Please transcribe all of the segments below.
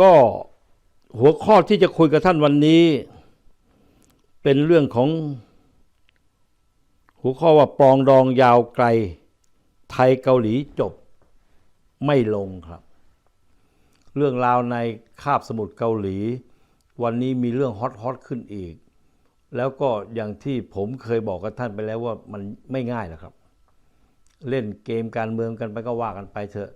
ก็หัวข้อที่จะคุยกับท่านวันนี้ เป็นเรื่องของ หัวข้อว่าปองดองยาวไกล ไทยเกาหลีจบไม่ลงครับ เรื่องราวในคาบสมุทรเกาหลี วันนี้มีเรื่องฮอตฮอตขึ้นอีก แล้วก็อย่างที่ผมเคยบอกกับท่านไปแล้วว่ามันไม่ง่ายนะครับ เล่นเกมการเมืองกันไปก็ว่ากันไปเถอะ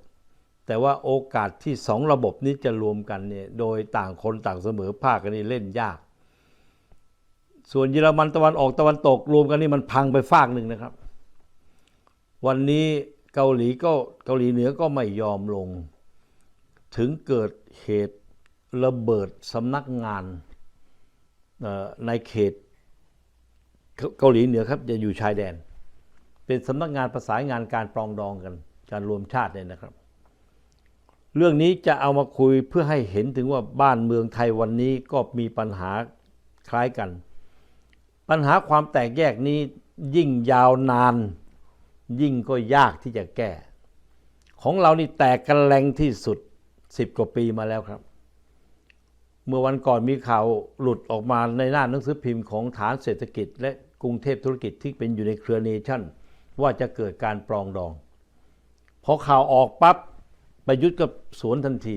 แต่ว่าโอกาสที่สองระบบนี้จะรวมกันเนี่ยโดยต่างคนต่างเสมอภาคกันนี่เล่นยาก ส่วนเยอรมันตะวันออกตะวันตกรวมกันนี่มันพังไปฝากหนึ่งนะครับ วันนี้เกาหลีก็เกาหลีเหนือก็ไม่ยอมลง ถึงเกิดเหตุระเบิดสำนักงานในเขตเกาเกาหลีเหนือครับจะอยู่ชายแดน เป็นสำนักงานประสานงานการปรองดองกัน การรวมชาติเนี่ยนะครับ เรื่องนี้จะเอามาคุยเพื่อให้เห็นถึงว่าบ้านเมืองไทยวันนี้ก็มีปัญหาคล้ายกัน ปัญหาความแตกแยกนี้ยิ่งยาวนาน ยิ่งก็ยากที่จะแก้ ของเรานี่แตกกันแรงที่สุดสิบกว่าปีมาแล้วครับ เมื่อวันก่อนมีข่าวหลุดออกมาในหน้าหนังสือพิมพ์ของฐานเศรษฐกิจ และกรุงเทพธุรกิจที่เป็นอยู่ในเครือเนชั่น ว่าจะเกิดการปรองดองพอข่าวออกปั๊บ ประยุทธ์ก็สวนทันที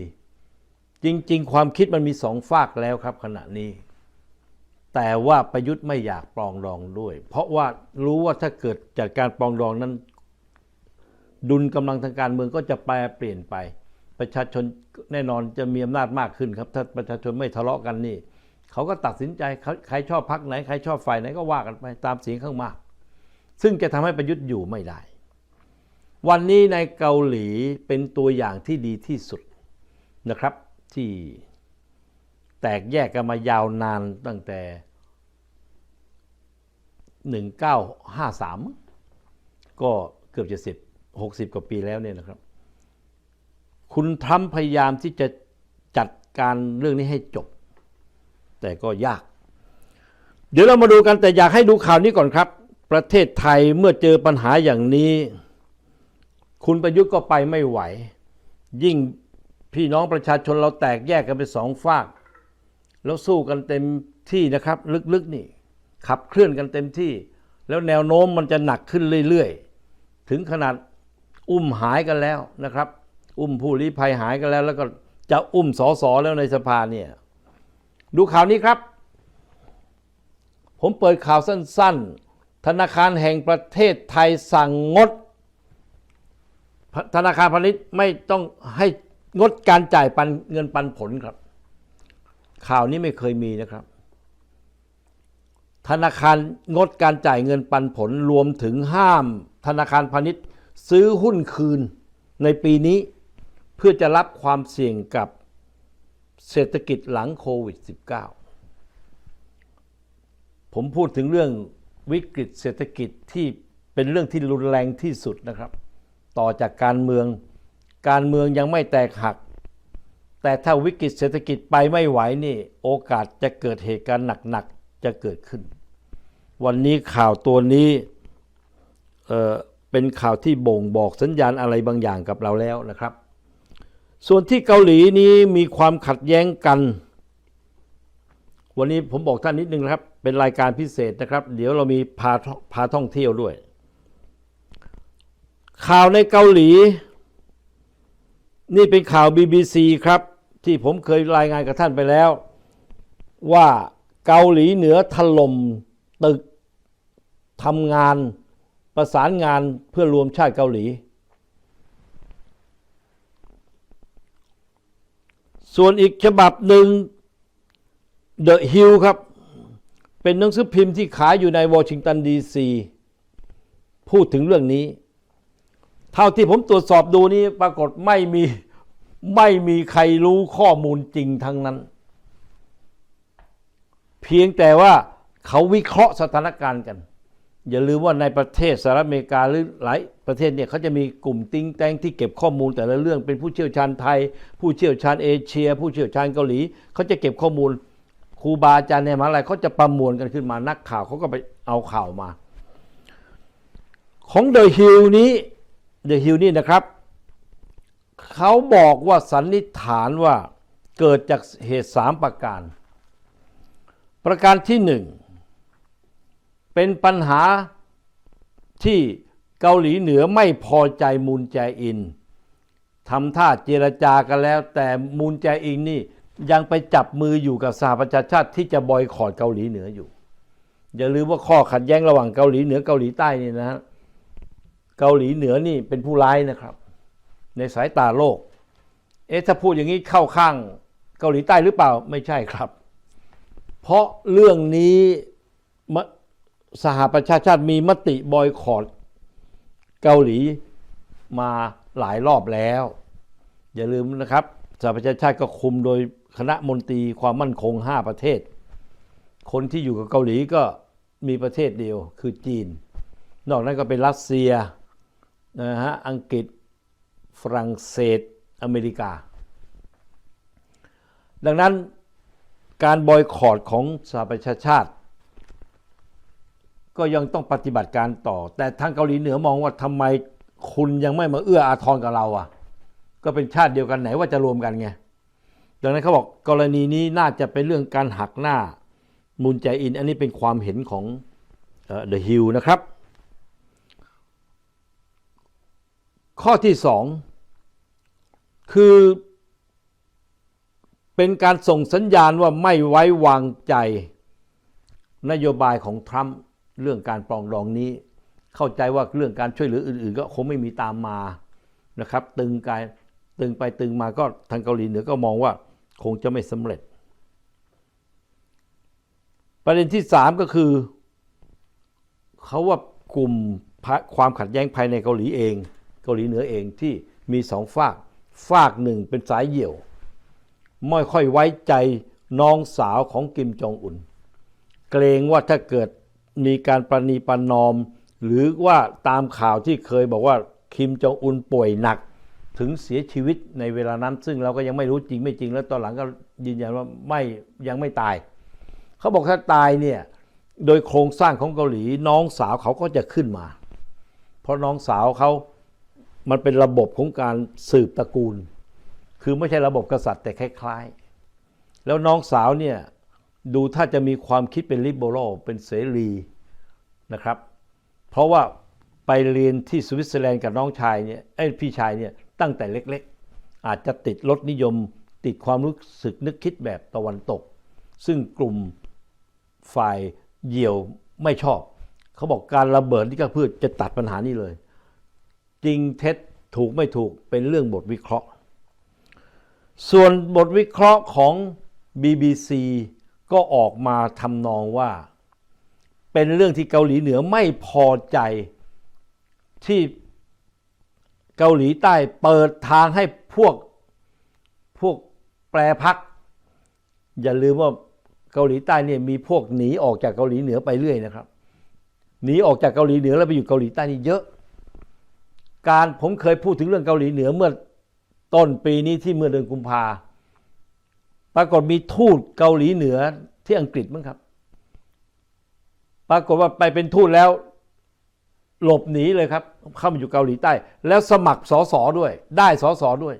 จริง ๆ ความคิดมันมีสองฝากแล้วครับ ขณะนี้ แต่ว่าประยุทธ์ไม่อยากปองดองด้วย เพราะว่ารู้ว่าถ้าเกิดจัดการปองดองนั้น ดุลกำลังทางการเมืองก็จะแปรเปลี่ยนไป ประชาชนแน่นอนจะมีอำนาจมากขึ้นครับ ถ้าประชาชนไม่ทะเลาะกันนี่เขาก็ตัดสินใจใครชอบพักไหนใครชอบฝ่ายไหนก็ว่ากันไปตามเสียงข้างมาก ซึ่งจะทำให้ประยุทธ์อยู่ไม่ได้ วันนี้ในเกาหลีเป็นตัวอย่างที่ดีที่สุดนะครับที่แตกแยกกันมายาวนานตั้งแต่ 1953 ก็เกือบจะสิบหกสิบกว่าปีแล้วเนี่ยนะครับ คุณทรัมป์พยายามที่จะจัดการเรื่องนี้ให้จบ แต่ก็ยาก เดี๋ยวเรามาดูกันแต่อยากให้ดูข่าวนี้ก่อนครับ ประเทศไทยเมื่อเจอปัญหาอย่างนี้ คุณประยุทธ์ก็ไปไม่ไหว ยิ่งพี่น้องประชาชนเราแตกแยกกันเป็นสองฝาก แล้วสู้กันเต็มที่นะครับ ลึกๆนี่ ขับเคลื่อนกันเต็มที่ แล้วแนวโน้มมันจะหนักขึ้นเรื่อยๆ ถึงขนาดอุ้มหายกันแล้วนะครับ อุ้มผู้ลี้ภัยหายกันแล้ว แล้วก็จะอุ้มสอสอแล้วในสภาเนี่ย ดูข่าวนี้ครับ ผมเปิดข่าวสั้น ๆ ธนาคารแห่งประเทศไทยสั่งงด ธนาคารพาณิชย์ไม่ต้องให้งดการจ่ายปันเงินปันผลครับ ข่าวนี้ไม่เคยมีนะครับ ธนาคารงดการจ่ายเงินปันผลรวมถึงห้าม ธนาคารพาณิชย์ ซื้อหุ้นคืนในปีนี้ เพื่อจะรับความเสี่ยงกับเศรษฐกิจหลังโควิด -19 ผมพูดถึงเรื่องวิกฤตเศรษฐกิจที่เป็นเรื่องที่รุนแรงที่สุดนะครับ ต่อจากการเมือง การเมืองยังไม่แตกหัก แต่ถ้าวิกฤตเศรษฐกิจไปไม่ไหวนี่ โอกาสจะเกิดเหตุการณ์หนักๆจะเกิดขึ้น วันนี้ข่าวตัวนี้เออเป็นข่าวที่บ่งบอกสัญญาณอะไรบางอย่างกับเราแล้วนะครับ ส่วนที่เกาหลีนี้มีความขัดแย้งกัน วันนี้ผมบอกท่านนิดนึงนะครับ เป็นรายการพิเศษนะครับ เดี๋ยวเรามีพาพาท่องเที่ยวด้วย ข่าวในเกาหลี นี่เป็นข่าว BBC ครับ ที่ผมเคยรายงานกับท่านไปแล้ว ว่าเกาหลีเหนือถล่มตึกทำงานประสานงานเพื่อรวมชาติเกาหลี ส่วนอีกฉบับหนึ่ง The Hill ครับ เป็นหนังสือพิมพ์ที่ขายอยู่ในวอชิงตันดีซีพูดถึงเรื่องนี้ เท่าที่ผมตรวจสอบดูนี้ปรากฏไม่มีไม่มีใครรู้ข้อมูลจริงทั้งนั้น เพียงแต่ว่าเขาวิเคราะห์สถานการณ์กัน อย่าลืมว่าในประเทศสหรัฐอเมริกาหรือหลายประเทศเนี่ยเขาจะมีกลุ่มติ้งแตงที่เก็บข้อมูลแต่ละเรื่องเป็นผู้เชี่ยวชาญไทย ผู้เชี่ยวชาญเอเชีย ผู้เชี่ยวชาญเกาหลีเขาจะเก็บข้อมูลครูบาอาจารย์ในมหาลัยเขาจะประมวลกันขึ้นมานักข่าวเขาก็ไปเอาข่าวมา ของเดอะฮิลนี้ เดอะฮิลนี่นะครับ เขาบอกว่าสันนิษฐานว่าเกิดจากเหตุสามประการ ประการที่หนึ่งเป็นปัญหาที่เกาหลีเหนือไม่พอใจมูนแจอินทำท่าเจรจากันแล้ว แต่มูนแจอินนี่ยังไปจับมืออยู่กับสหประชาชาติที่จะบอยคอรดเกาหลีเหนืออยู่ อย่าลืมว่าข้อขัดแย้งระหว่างเกาหลีเหนือเกาหลีใต้นี่นะฮะ เกาหลีเหนือนี่เป็นผู้ร้ายนะครับ ในสายตาโลก เอ๊ะถ้าพูดอย่างนี้เข้าข้างเกาหลีใต้หรือเปล่าไม่ใช่ครับ เพราะเรื่องนี้มะสหประชาชาติมีมติบอยคอรดเกาหลีมาหลายรอบแล้ว อย่าลืมนะครับสหประชาชาติก็คุมโดยคณะมนตรีความมั่นคง 5 ประเทศ คนที่อยู่กับเกาหลีก็มีประเทศเดียวคือจีน นอกนั้นก็เป็นรัสเซีย นะฮะอังกฤษฝรั่งเศสอเมริกา ดังนั้นการบอยคอรดของสหประชาชาติ ก็ยังต้องปฏิบัติการต่อ แต่ทางเกาหลีเหนือมองว่าทำไมคุณยังไม่มาเอื้ออาทรกับเราอะ ก็เป็นชาติเดียวกันไหนว่าจะรวมกันไงดังนั้นเขาบอกกรณีนี้น่าจะเป็นเรื่องการหักหน้ามูลใจอิน อันนี้เป็นความเห็นของเดอะฮิลนะครับ ข้อที่สองคือเป็นการส่งสัญญาณว่าไม่ไว้วางใจ นโยบายของทรัมป์เรื่องการปรองดองนี้ เข้าใจว่าเรื่องการช่วยเหลืออื่น ๆ ก็คงไม่มีตามมานะครับ ตึงกายตึงไปตึงมาก็ทางเกาหลีเหนือก็มองว่าคงจะไม่สำเร็จ ประเด็นที่สามก็คือ เขาว่ากลุ่มความขัดแย้งภายในเกาหลีเอง เกาหลีเหนือเองที่มีสองฝาก ฝากหนึ่งเป็นสายเหี่ยว ไม่ค่อยไว้ใจน้องสาวของกิมจองอุนเกรงว่าถ้าเกิดมีการประนีประนอม หรือว่าตามข่าวที่เคยบอกว่าคิมจองอุนป่วยหนัก ถึงเสียชีวิตในเวลานั้น ซึ่งเราก็ยังไม่รู้จริงไม่จริง แล้วตอนหลังก็ยืนยันว่าไม่ยังไม่ตาย เขาบอกถ้าตายเนี่ยโดยโครงสร้างของเกาหลีน้องสาวเขาก็จะขึ้นมา เพราะน้องสาวเขา มันเป็นระบบของการสืบตระกูล คือไม่ใช่ระบบกษัตริย์แต่คล้ายๆ แล้วน้องสาวเนี่ยดูถ้าจะมีความคิดเป็นลิเบอรัลเป็นเสรีนะครับ เพราะว่าไปเรียนที่สวิตเซอร์แลนด์กับน้องชายเนี่ยไอ้พี่ชายเนี่ยตั้งแต่เล็กๆ อาจจะติดรสนิยม ติดความรู้สึกนึกคิดแบบตะวันตก ซึ่งกลุ่มฝ่ายเหยี่ยวไม่ชอบ เขาบอกการระเบิดนี่ก็เพื่อจะตัดปัญหานี้เลย จริงเท็จถูกไม่ถูกเป็นเรื่องบทวิเคราะห์ ส่วนบทวิเคราะห์ของ BBC ก็ออกมาทำนองว่า เป็นเรื่องที่เกาหลีเหนือไม่พอใจที่เกาหลีใต้เปิดทางให้พวกพวกแปรพัก อย่าลืมว่าเกาหลีใต้เนี่ยมีพวกหนีออกจากเกาหลีเหนือไปเรื่อยนะครับหนีออกจากเกาหลีเหนือแล้วไปอยู่เกาหลีใต้นี่เยอะ การผมเคยพูดถึงเรื่องเกาหลีเหนือเมื่อต้นปีนี้ที่เมื่อเดือนกุมภาปรากฏมีทูตเกาหลีเหนือที่อังกฤษมั้งครับ ปรากฏว่าไปเป็นทูตแล้ว หลบหนีเลยครับ เข้ามาอยู่เกาหลีใต้ แล้วสมัครสอสอด้วย ได้สอสอด้วย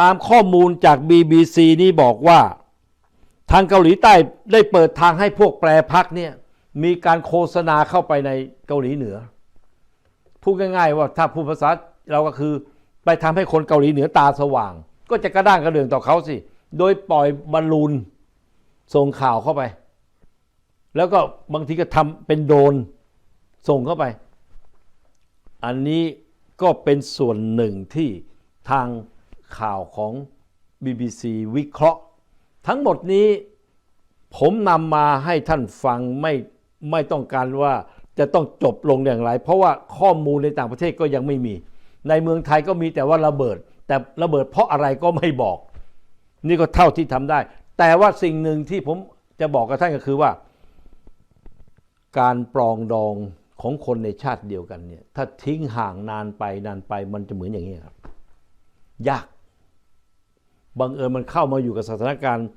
ตามข้อมูลจาก BBC นี้บอกว่า ทางเกาหลีใต้ได้เปิดทางให้พวกแปรพักเนี่ยมีการโฆษณาเข้าไปในเกาหลีเหนือ พูดง่ายๆว่าถ้าพูดภาษาเราก็คือไปทำให้คนเกาหลีเหนือตาสว่าง ก็จะกระด้างกระเดืองต่อเขาสิ โดยปล่อยบอลลูนส่งข่าวเข้าไป แล้วก็บางทีก็ทำเป็นโดนส่งเข้าไป อันนี้ก็เป็นส่วนหนึ่งที่ทางข่าวของ BBC วิเคราะห์ ทั้งหมดนี้ผมนำมาให้ท่านฟังไม่ไม่ต้องการว่า จะต้องจบลงอย่างไร เพราะว่าข้อมูลในต่างประเทศก็ยังไม่มี ในเมืองไทยก็มีแต่ว่าระเบิด แต่ระเบิดเพราะอะไรก็ไม่บอก นี่ก็เท่าที่ทำได้ แต่ว่าสิ่งหนึ่งที่ผมจะบอกกับท่านก็คือว่า การปรองดองของคนในชาติเดียวกันเนี่ย ถ้าทิ้งห่างนานไปนานไปมันจะเหมือนอย่างนี้ครับ ยากบังเอิญมันเข้ามาอยู่กับสถานการณ์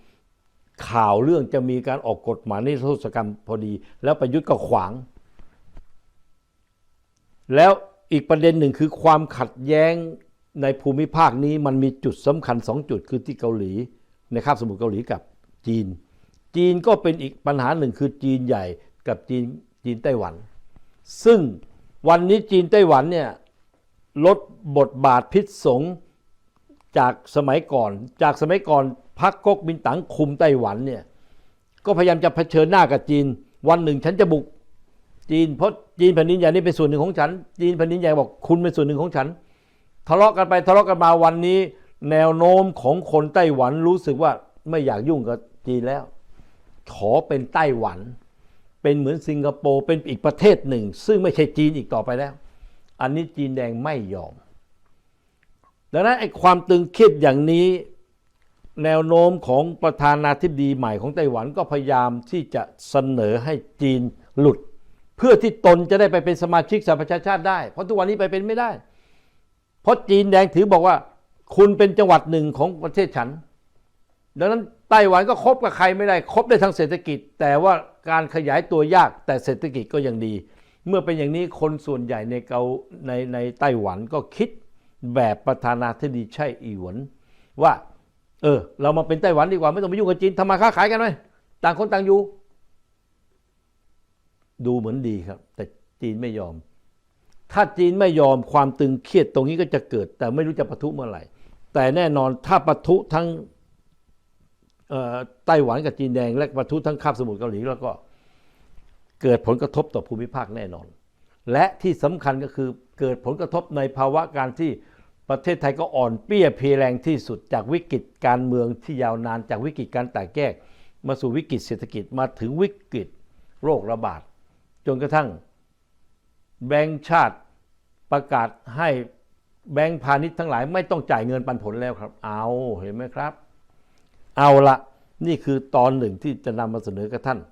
ข่าวเรื่องจะมีการออกกฎหมายนิรโทษกรรมพอดี แล้วประยุทธ์ก็ขวาง แล้วอีกประเด็นหนึ่งคือความขัดแย้งในภูมิภาคนี้มันมีจุดสำคัญสองจุดคือที่เกาหลีในคาบสมุทรเกาหลีกับจีน จีนก็เป็นอีกปัญหาหนึ่งคือจีนใหญ่กับจีนจีนไต้หวัน ซึ่งวันนี้จีนไต้หวันเนี่ยลดบทบาทพิษสงจากสมัยก่อน จากสมัยก่อนพรรคก๊กมินตั๋งคุมไต้หวันเนี่ยก็พยายามจะเผชิญหน้ากับจีน วันหนึ่งฉันจะบุก จีนเพราะจีนแผ่นดินใหญ่นี่เป็นส่วนหนึ่งของฉัน จีนแผ่นดินใหญ่บอกคุณเป็นส่วนหนึ่งของฉัน ทะเลาะกันไปทะเลาะกันมาวันนี้ แนวโน้มของคนไต้หวันรู้สึกว่าไม่อยากยุ่งกับจีนแล้ว ขอเป็นไต้หวัน เป็นเหมือนสิงคโปร์เป็นอีกประเทศหนึ่ง ซึ่งไม่ใช่จีนอีกต่อไปแล้ว อันนี้จีนแดงไม่ยอม ดังนั้นไอ้ความตึงเครียดอย่างนี้แนวโน้มของประธานาธิบดีใหม่ของไต้หวันก็พยายามที่จะเสนอให้จีนหลุด พื่อที่ตนจะได้ไปเป็นสมาชิกสหประชาชาติได้ เพราะทุกวันนี้ไปเป็นไม่ได้ เพราะจีนแดงถือบอกว่า คุณเป็นจังหวัดหนึ่งของประเทศฉัน ดังนั้นไต้หวันก็คบกับใครไม่ได้คบได้ทางเศรษฐกิจ แต่ว่าการขยายตัวยากแต่เศรษฐกิจก็ยังดี เมื่อเป็นอย่างนี้คนส่วนใหญ่ในเกาในในไต้หวันก็คิดแบบประธานาธิบดีไช่อีหวนว่า เออ เรามาเป็นไต้หวันดีกว่าไม่ต้องไปยุ่งกับจีนทำมาค้าขายกันไหมต่างคนต่างอยู่ ดูเหมือนดีครับ แต่จีนไม่ยอม ถ้าจีนไม่ยอมความตึงเครียดตรงนี้ก็จะเกิด แต่ไม่รู้จะปะทุเมื่อไหร่ แต่แน่นอนถ้าปะทุทั้งไต้หวันกับจีนแดง และปะทุทั้งคาบสมุทรเกาหลีแล้วก็เกิดผลกระทบต่อภูมิภาคแน่นอน และที่สำคัญก็คือเกิดผลกระทบในภาวะการที่ประเทศไทยก็อ่อนเปี้ยเพแรงที่สุดจากวิกฤตการเมืองที่ยาวนานจากวิกฤตการแตกแยกมาสู่วิกฤตเศรษฐกิจมาถึงวิกฤตโรคระบาด จนกระทั่ง แบงก์ชาติประกาศให้แบงก์พาณิชย์ทั้งหลาย ไม่ต้องจ่ายเงินปันผลแล้วครับ เอาเห็นไหมครับ เอาละนี่คือตอนหนึ่งที่จะนำมาเสนอกับท่าน